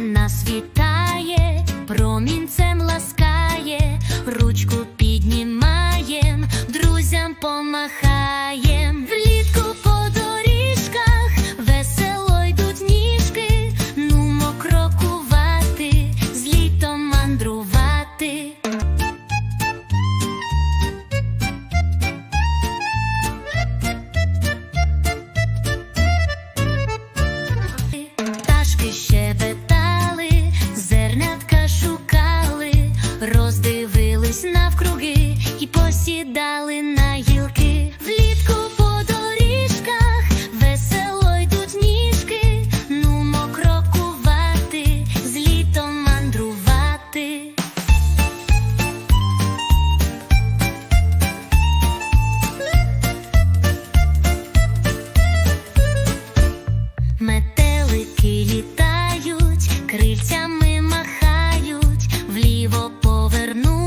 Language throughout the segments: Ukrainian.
нас вітає, промінцем ласкає, ручку піднімаєм, друзям помахає. розходились навкруги і посідали на гілки. Влітку по доріжках весело йдуть ніжки. Нумо крокувати, з літом мандрувати. Метелики літають, крильцями махають, вліво повернуть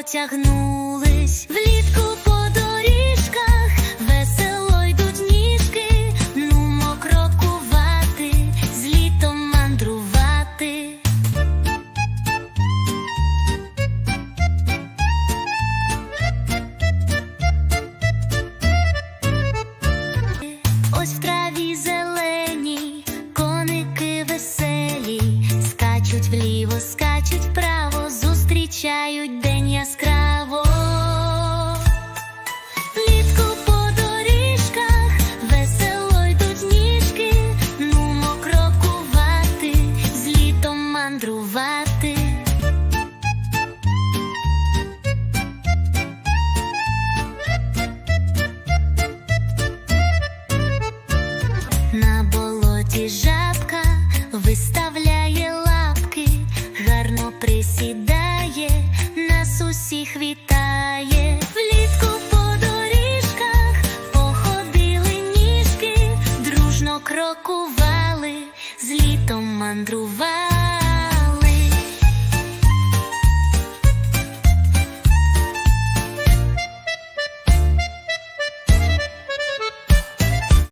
потягнулись влітку по доріжках, весело йдуть ніжки, нумо крокувати, з літом мандрувати. Ось в траві зеленій, коники веселі, скачуть вліво, скачуть вправо, зустрічають. сідає, нас усіх вітає, влітку по доріжках походили ніжки, дружно крокували, з літом мандрували.